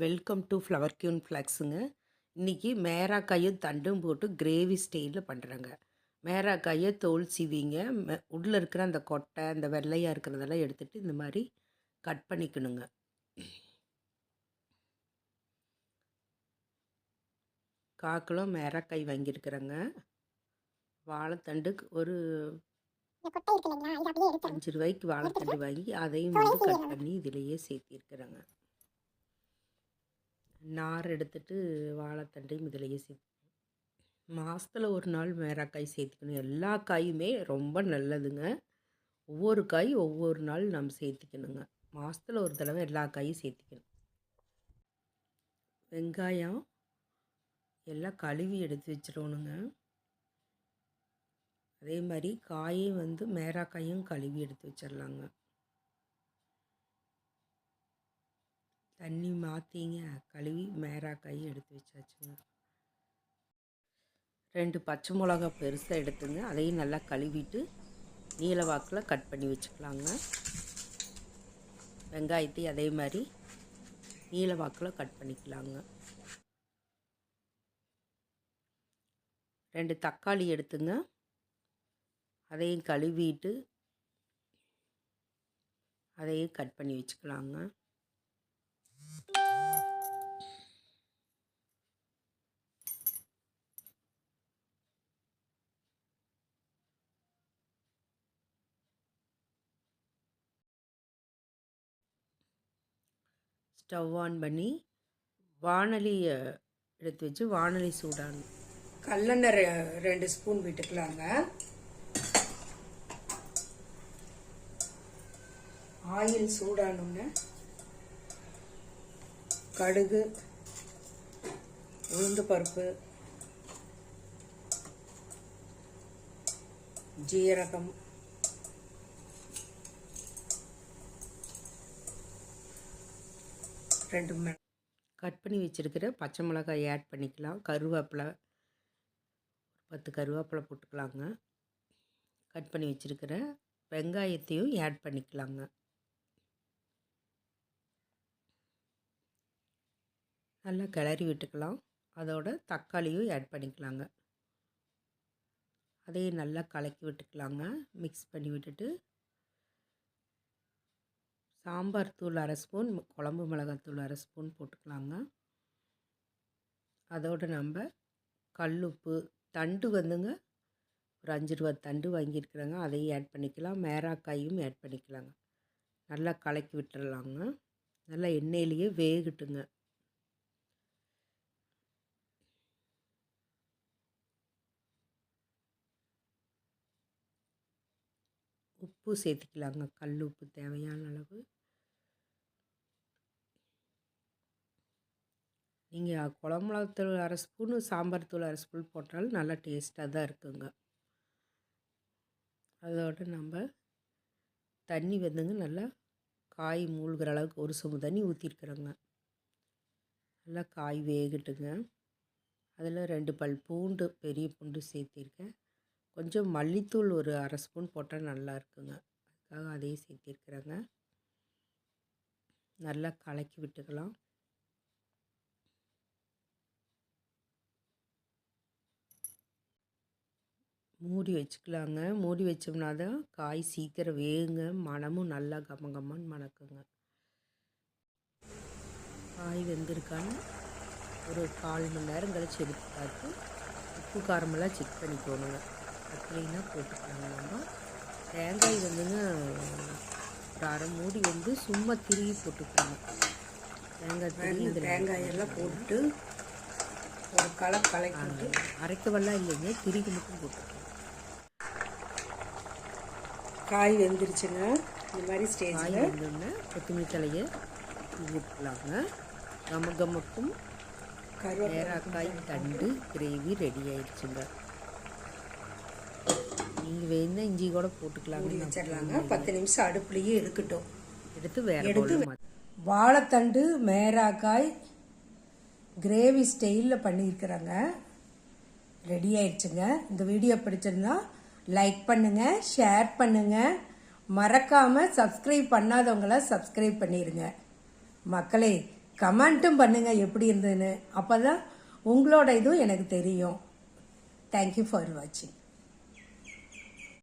Welcome to flower queen ஃப்ளக்ஸுங்க இன்றைக்கி மேராக்காயும் தண்டும் போட்டு கிரேவி ஸ்டைலில் பண்ணுறேங்க மேராக்காயை தோல் சீவிங்க. மெ உள்ளே இருக்கிற அந்த கொட்டை அந்த வெள்ளையாக இருக்கிறதெல்லாம் எடுத்துகிட்டு இந்த மாதிரி கட் பண்ணிக்கணுங்க. கால் கிலோ மேராக்காய் வாங்கியிருக்கிறேங்க. வாழைத்தண்டுக்கு ஒரு அஞ்சு ரூபாய்க்கு வாழைத்தண்டு வாங்கி அதையும் வந்து கட் பண்ணி இதிலேயே சேர்த்திருக்கிறேங்க. நார் எடுத்துட்டு வாழைத்தண்டையும் இதிலேயே சேர்த்து மாதத்தில் ஒரு நாள் மேராக்காய் சேர்த்துக்கணும். எல்லா காயுமே ரொம்ப நல்லதுங்க. ஒவ்வொரு காய் ஒவ்வொரு நாள் நம்ம சேர்த்திக்கணுங்க. மாதத்தில் ஒரு தடவை எல்லா காயும் சேர்த்திக்கணும். வெங்காயம் எல்லாம் கழுவி எடுத்து வச்சிடணுங்க. அதே மாதிரி காயும் வந்து மேராக்காயும் கழுவி எடுத்து வச்சிடலாங்க. தண்ணி மாற்றிங்க கழுவி மேராக்காயும் எடுத்து வச்சாச்சுங்க. ரெண்டு பச்சை மிளகா பெருசாக எடுத்துங்க. அதையும் நல்லா கழுவிட்டு நீல வாக்கில் கட் பண்ணி வச்சுக்கலாங்க. வெங்காயத்தையும் அதே மாதிரி நீல வாக்கில் கட் பண்ணிக்கலாங்க. ரெண்டு தக்காளி எடுத்துங்க. அதையும் கழுவிட்டு அதையும் கட் பண்ணி வச்சுக்கலாங்க. ஸ்டவ் ஆன் பண்ணி வானலியை எடுத்து வச்சு வானலி சூடாகணும் கல்லெண்ணெய் ரெ- ரெண்டு ஸ்பூன் விட்டுக்கலாங்க. ஆயில் சூடானோன்னு கடுகு உளுந்து பருப்பு ஜீரகம் ரெண்டு கட் பண்ணி வச்சுருக்கிற பச்சை மிளகாய் ஆட் பண்ணிக்கலாம். கருவேப்பிலை ஒரு பத்து கருவேப்பிலை போட்டுக்கலாங்க. கட் பண்ணி வச்சுருக்கிற வெங்காயத்தையும் ஆட் பண்ணிக்கலாங்க. நல்லா கிளறி விட்டுக்கலாம். அதோட தக்காளியும் ஆட் பண்ணிக்கலாங்க. அதையும் நல்லா கலக்கி விட்டுக்கலாங்க. மிக்ஸ் பண்ணி விட்டுட்டு சாம்பார் தூள் அரை ஸ்பூன் குழம்பு மிளகாத்தூள் அரை ஸ்பூன் போட்டுக்கலாங்க. அதோடு நம்ம கல்லுப்பு தண்டு வந்துங்க. ஒரு அஞ்சு ரூபா தண்டு வாங்கியிருக்கிறேங்க. அதையும் ஆட் பண்ணிக்கலாம். மேராக்காயும் ஆட் பண்ணிக்கலாங்க. நல்லா கலக்கி விட்டுறலாங்க. நல்லா எண்ணெயிலேயே வேகட்டுங்க. உப்பு சேர்த்துக்கலாங்க. கல் உப்பு தேவையான அளவு. நீங்கள் குழம்புளத்தூள் அரை ஸ்பூனு சாம்பார் தூள் அரை ஸ்பூன் போட்டாலும் நல்லா டேஸ்ட்டாக தான் இருக்குங்க. அதோட நம்ம தண்ணி வந்துங்க நல்லா காய் மூழ்கிற அளவுக்கு ஒரு சொம்பு தண்ணி ஊற்றிருக்குறோங்க நல்லா காய் வேகட்டுங்க. அதில் ரெண்டு பல் பூண்டு பெரிய பூண்டு சேர்த்திருக்கேன். கொஞ்சம் மல்லித்தூள் ஒரு அரை ஸ்பூன் போட்டால் நல்லா இருக்குங்க. அதுக்காக அதையும் சேர்த்திருக்கிறேங்க. நல்லா கலக்கி விட்டுக்கலாம். மூடி வச்சுக்கலாங்க. மூடி வச்சோம்னா தான் காய் சீக்கிரம் வேகுங்க. மணமும் நல்லா கம மணக்குங்க. காய் வெந்திருக்கான்னு ஒரு கால் மணி நேரம் கழிச்சு எடுத்து பார்த்து உப்பு காரமெல்லாம் செக் பண்ணிக்கோணுங்க. அப்படின்னா போட்டுக்கலாங்க நம்ம தேங்காய் வந்துங்க ஒரு அரை மூடி வந்து சும்மா திருகி போட்டுக்கோங்க தேங்காய் திருகி தேங்காயெல்லாம் போட்டு ஒரு களை கலக்கி விட்டு அரைக்கவெல்லாம் இல்லைங்க திருகி மட்டும் போட்டுக்கோங்க காய் வெந்துருச்சுங்க. இந்த மாதிரி ஸ்டேஜில் வந்தோடனே கொத்தமல்லி தலையை ஊற்றலாங்க. கம கமக்கும் கருவேப்பிலை ஏராக்காய் தண்டு கிரேவி ரெடி ஆயிடுச்சுங்க. நீங்கள் வேணா இஞ்சி கூட மூடி போட்டுக்கலாங்க வச்சிடலாங்க. பத்து நிமிஷம் அடுப்புலேயே இருக்கட்டும் எடுத்து வேற எடுத்து வாழைத்தண்டு மேராக்காய் கிரேவி ஸ்டைலில் பண்ணியிருக்கிறேங்க. ரெடி ஆயிடுச்சுங்க. இந்த வீடியோ பிடிச்சிருந்தா லைக் பண்ணுங்க ஷேர் பண்ணுங்க. மறக்காம சப்ஸ்கிரைப் பண்ணாதவங்கள சப்ஸ்கிரைப் பண்ணிடுங்க மக்களே கமெண்ட்டும் பண்ணுங்கள் எப்படி இருந்ததுன்னு. அப்போ தான் உங்களோட இதுவும் எனக்கு தெரியும். தேங்க்யூ ஃபார் வாட்சிங்